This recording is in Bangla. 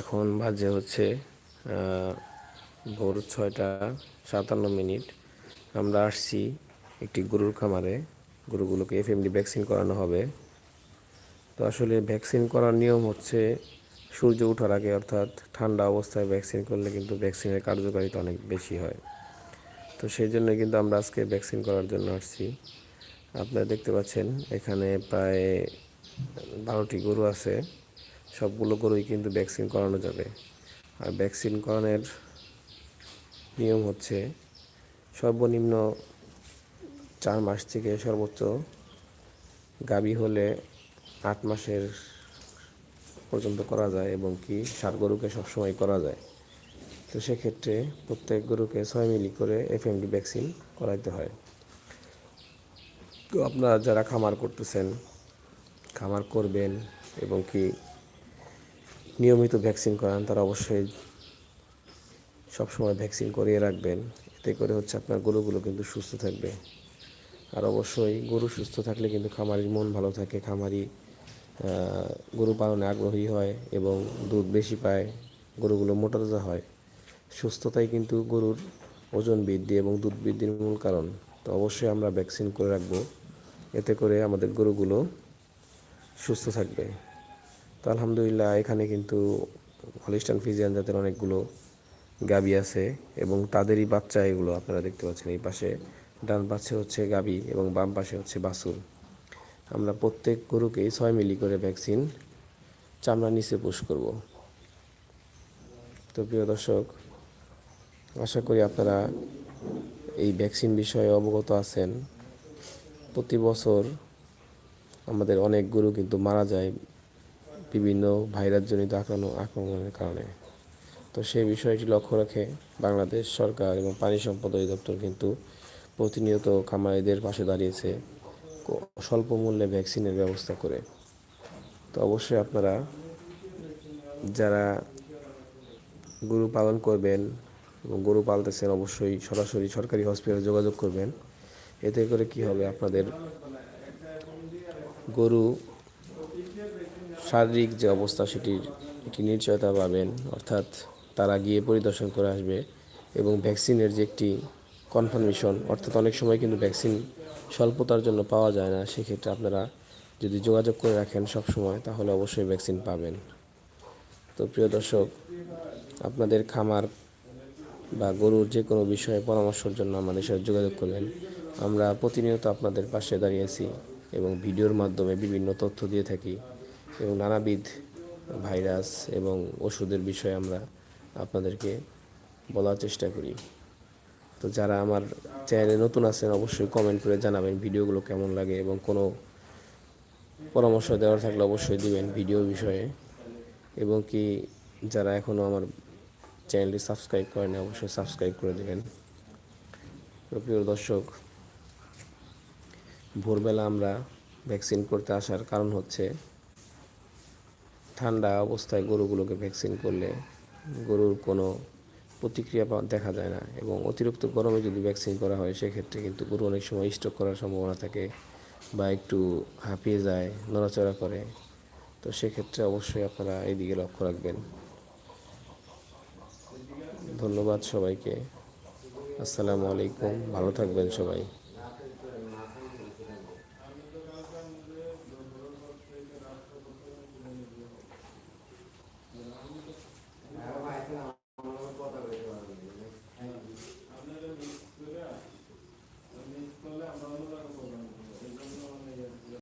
এখন বাজে হচ্ছে ভোর ছয়টা সাতান্ন মিনিট। আমরা আসছি একটি গরুর খামারে। গরুগুলোকে এফএমডি ভ্যাকসিন করানো হবে। তো আসলে ভ্যাকসিন করার নিয়ম হচ্ছে সূর্য ওঠার আগে অর্থাৎ ঠান্ডা অবস্থায় ভ্যাকসিন করলে কিন্তু ভ্যাকসিনের কার্যকারিতা অনেক বেশি হয়। তো সেই জন্য কিন্তু আমরা আজকে ভ্যাকসিন করার জন্য আসছি। আপনারা দেখতে পাচ্ছেন, এখানে প্রায় বারোটি গরু আছে। সবগুলো গরুই কিন্তু ভ্যাকসিন করানো যাবে। আর ভ্যাকসিন করানোর নিয়ম হচ্ছে সর্বনিম্ন চার মাস থেকে সর্বোচ্চ গাভী হলে আট মাসের পর্যন্ত করা যায় এবং কি সার গরুকে সবসময় করা যায়। তো সেক্ষেত্রে প্রত্যেক গরুকে ছয় মিলি করে এফএমডি ভ্যাকসিন করাইতে হয়। তো আপনারা যারা খামার করতেছেন, খামার করবেন এবং কি নিয়মিত ভ্যাকসিন করান, তারা অবশ্যই সবসময় ভ্যাকসিন করিয়ে রাখবেন। এতে করে হচ্ছে আপনার গরুগুলো কিন্তু সুস্থ থাকবে। আর অবশ্যই গরু সুস্থ থাকলে কিন্তু খামারির মন ভালো থাকে। খামারি গরু পালনে আগ্রহী হয় এবং দুধ বেশি পায়, গরুগুলো মোটাতাজা হয়। সুস্থতাই কিন্তু গরুর ওজন বৃদ্ধি এবং দুধ বৃদ্ধির মূল কারণ। তো অবশ্যই আমরা ভ্যাকসিন করে রাখব। এতে করে আমাদের গরুগুলো সুস্থ থাকবে। তো আলহামদুলিল্লাহ, এখানে কিন্তু হলিস্টান ফিজিয়ান জাতের অনেকগুলো গাবি আছে এবং তাদেরই বাচ্চা এগুলো আপনারা দেখতে পাচ্ছেন। এই পাশে ডান পাশে হচ্ছে গাবি এবং বাম পাশে হচ্ছে বাছুর। আমরা প্রত্যেক গরুকেই ছয় মিলি করে ভ্যাকসিন চামড়া নিচে পুশ করব। তো প্রিয় দর্শক, আশা করি আপনারা এই ভ্যাকসিন বিষয়ে অবগত আছেন। প্রতি বছর আমাদের অনেক গরু কিন্তু মারা যায় বিভিন্ন ভাইরাসজনিত আক্রমণ, আক্রমণের কারণে। তো সেই বিষয়টি লক্ষ্য রেখে বাংলাদেশ সরকার এবং পানি সম্পদ অধিদপ্তর কিন্তু প্রতিনিয়ত খামারিদের পাশে দাঁড়িয়েছে স্বল্প মূল্যে ভ্যাকসিনের ব্যবস্থা করে। তো অবশ্যই আপনারা যারা গরু পালন করবেন এবং গরু পালতেছেন অবশ্যই সরাসরি সরকারি হসপিটালে যোগাযোগ করবেন। এতে করে কি হবে? আপনাদের গরু শারীরিক যে অবস্থা সেটির একটি নিশ্চয়তা পাবেন, অর্থাৎ তারা গিয়ে পরিদর্শন করে আসবে এবং ভ্যাকসিনের যে একটি কনফার্মেশন অর্থাৎ অনেক সময় কিন্তু ভ্যাকসিন স্বল্পতার জন্য পাওয়া যায় না, সেক্ষেত্রে আপনারা যদি যোগাযোগ করে রাখেন সব সময়, তাহলে অবশ্যই ভ্যাকসিন পাবেন। তো প্রিয় দর্শক, আপনাদের খামার বা গরুর যে কোনো বিষয়ে পরামর্শের জন্য আমাদের সাথে যোগাযোগ করবেন। আমরা প্রতিনিয়ত আপনাদের পাশে দাঁড়িয়েছি এবং ভিডিওর মাধ্যমে বিভিন্ন তথ্য দিয়ে থাকি। এবং নানাবিধ ভাইরাস এবং ওষুধের বিষয়ে আমরা আপনাদেরকে বলার চেষ্টা করি। তো যারা আমার চ্যানেলে নতুন আছেন, অবশ্যই কমেন্ট করে জানাবেন ভিডিওগুলো কেমন লাগে এবং কোনো পরামর্শ দেওয়ার থাকলে অবশ্যই দিবেন ভিডিও বিষয়ে। এবং কি যারা এখনও আমার চ্যানেলটি সাবস্ক্রাইব করেন অবশ্যই সাবস্ক্রাইব করে দেবেন। প্রিয় দর্শক, ভোরবেলা আমরা ভ্যাকসিন করতে আসার কারণ হচ্ছে ঠান্ডা অবস্থায় গরুগুলোকে ভ্যাকসিন করলে গরুর কোনো প্রতিক্রিয়া দেখা যায় না এবং অতিরিক্ত গরমে যদি ভ্যাকসিন করা হয়, সেক্ষেত্রে কিন্তু গরু অনেক সময় স্ট্রোক করার সম্ভাবনা থাকে বা একটু হাঁপিয়ে যায়, নড়াচড়া করে। তো সেক্ষেত্রে অবশ্যই আপনারা এই দিকে লক্ষ্য রাখবেন। ধন্যবাদ সবাইকে। আসসালামু আলাইকুম। ভালো থাকবেন সবাই।